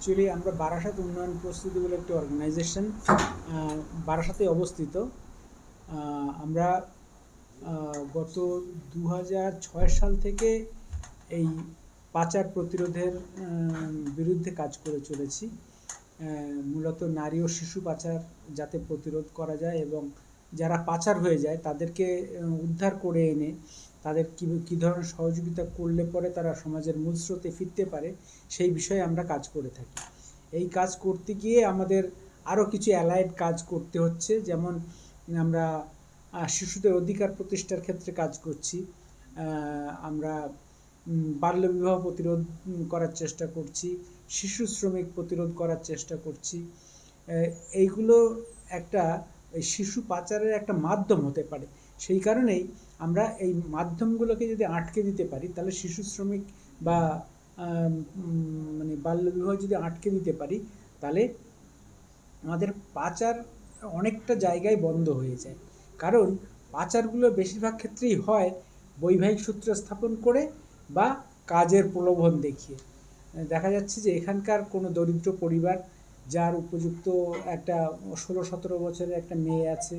Actually আমরা বারাসাত উন্নয়ন প্রস্তুতি বলে একটি অর্গানাইজেশন বারাসাতে অবস্থিত। আমরা গত দু সাল থেকে এই পাচার প্রতিরোধের বিরুদ্ধে কাজ করে চলেছি। মূলত নারী ও শিশু পাচার যাতে প্রতিরোধ করা যায় এবং যারা পাচার হয়ে যায় তাদেরকে, উদ্ধার করে এনে তাদের কী কী ধরনের সহযোগিতা করলে পরে তারা সমাজের মূল স্রোতে ফিরতে পারে, সেই বিষয়ে আমরা কাজ করে থাকি। এই কাজ করতে গিয়ে আমাদের আরও কিছু অ্যালাইড কাজ করতে হচ্ছে, যেমন আমরা শিশুদের অধিকার প্রতিষ্ঠার ক্ষেত্রে কাজ করছি আমরা বাল্যবিবাহ প্রতিরোধ করার চেষ্টা করছি, শিশু শ্রমিক প্রতিরোধ করার চেষ্টা করছি। এইগুলো একটা শিশু পাচারের একটা মাধ্যম হতে পারে। সেই কারণেই আমরা এই মাধ্যমগুলোকে যদি আটকে দিতে পারি, তাহলে শিশু শ্রমিক বা মানে বাল্যবিবাহ যদি আটকে দিতে পারি, তাহলে আমাদের পাচার অনেকটা জায়গায় বন্ধ হয়ে যায়। কারণ পাচারগুলো বেশিরভাগ ক্ষেত্রেই হয় বৈবাহিক সূত্র স্থাপন করে বা কাজের প্রলোভন দেখিয়ে। দেখা যাচ্ছে যে এখানকার কোনো দরিদ্র পরিবার, যার উপযুক্ত একটা ষোলো সতেরো বছরের একটা মেয়ে আছে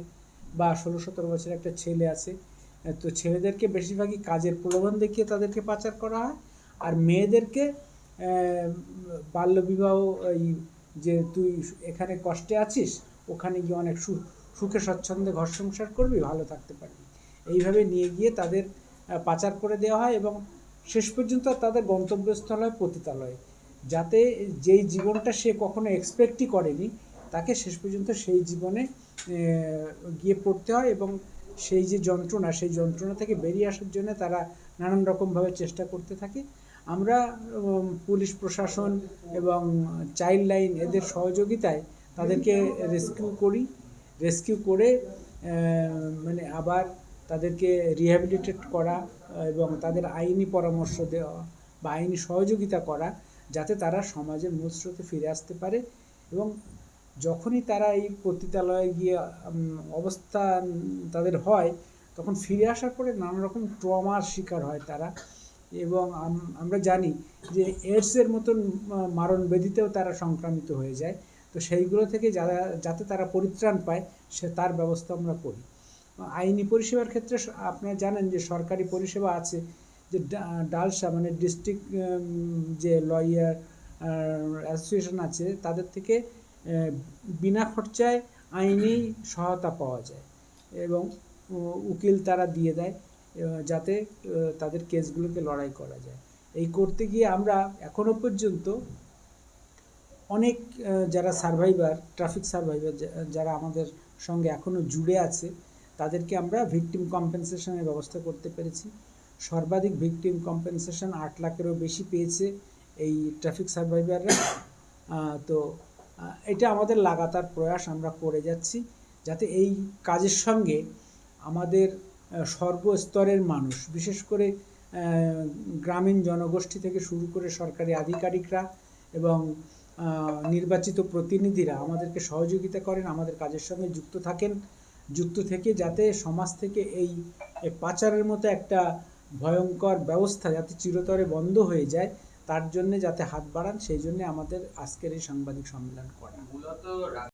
বা ষোলো সতেরো বছরের একটা ছেলে আছে, তো ছেলেদেরকে বেশিরভাগই কাজের প্রলোভন দেখিয়ে তাদেরকে পাচার করা হয়। আর মেয়েদেরকে বাল্যবিবাহ, এই যে তুই এখানে কষ্টে আছিস, ওখানে গিয়ে অনেক সু- সুখে স্বচ্ছন্দে ঘর সংসার করবি, ভালো থাকতে পারবি। এইভাবে নিয়ে গিয়ে তাদের পাচার করে দেওয়া হয় এবং শেষ পর্যন্ত তাদের গন্তব্যস্থল হয় পতিতালয়। যাতে যেই জীবনটা সে কখনো এক্সপেক্টই করেনি তাকে শেষ পর্যন্ত সেই জীবনে গিয়ে পড়তে হয় এবং সেই যে যন্ত্রণা, সেই যন্ত্রণা থেকে বেরিয়ে আসার জন্য তারা নানান রকমভাবে চেষ্টা করতে থাকে। আমরা পুলিশ প্রশাসন এবং চাইল্ড লাইন এদের সহযোগিতায় তাদেরকে রেস্কিউ করি। রেস্কিউ করে মানে আবার তাদেরকে রিহ্যাবিলিটেট করা এবং তাদের আইনি পরামর্শ দেওয়া বা আইনি সহযোগিতা করা যাতে তারা সমাজের মূল স্রোতে ফিরে আসতে পারে এবং যখনই তারা এই পতিতালয়ে গিয়ে উম, অবস্থান তাদের হয় তখন ফিরে আসার পরে নানা রকম ট্রমার শিকার হয় তারা। এবং আমরা জানি যে এডসের মতন মারণ ব্যাধিতেও তারা সংক্রামিত হয়ে যায়। তো সেইগুলো থেকে যারা যাতে তারা পরিত্রাণ পায় সে তার ব্যবস্থা আমরা করি। আইনি পরিষেবার ক্ষেত্রে আপনারা জানেন যে সরকারি পরিষেবা আছে যে ডালসা মানে ডিস্ট্রিক্ট যে লয়ার অ্যাসোসিয়েশন আছে তাদের থেকে বিনা খরচায় আইনি সহায়তা পাওয়া যায় এবং উকিল তারা দিয়ে দেয় যাতে তাদের কেসগুলোকে লড়াই করা যায়। এই করতে গিয়ে আমরা এখনও পর্যন্ত অনেক যারা সার্ভাইভার, ট্রাফিক সার্ভাইভার যারা আমাদের সঙ্গে এখনও জুড়ে আছে, তাদেরকে আমরা ভিকটিম কম্পেনসেশনের ব্যবস্থা করতে পেরেছি। সর্বাধিক ভিকটিম কম্পেনসেশন আট লাখেরও বেশি পেয়েছে এই ট্রাফিক সার্ভাইভাররা। তো এটা আমাদের লাগাতার প্রয়াস আমরা করে যাচ্ছি যাতে এই কাজের সঙ্গে আমাদের সর্বস্তরের মানুষ, বিশেষ করে গ্রামীণ জনগোষ্ঠী থেকে শুরু করে সরকারি আধিকারিকরা এবং নির্বাচিত প্রতিনিধিরা আমাদেরকে সহযোগিতা করেন, আমাদের কাজের সঙ্গে যুক্ত থাকেন, যুক্ত থেকে যাতে সমাজ থেকে এই পাচারের মতো একটা ভয়ঙ্কর ব্যবস্থা যাতে চিরতরে বন্ধ হয়ে যায় তার জন্য যাতে হাত বাড়ান সেই জন্য আমাদের আজকের এই সাংবাদিক সম্মেলন করা। মূলত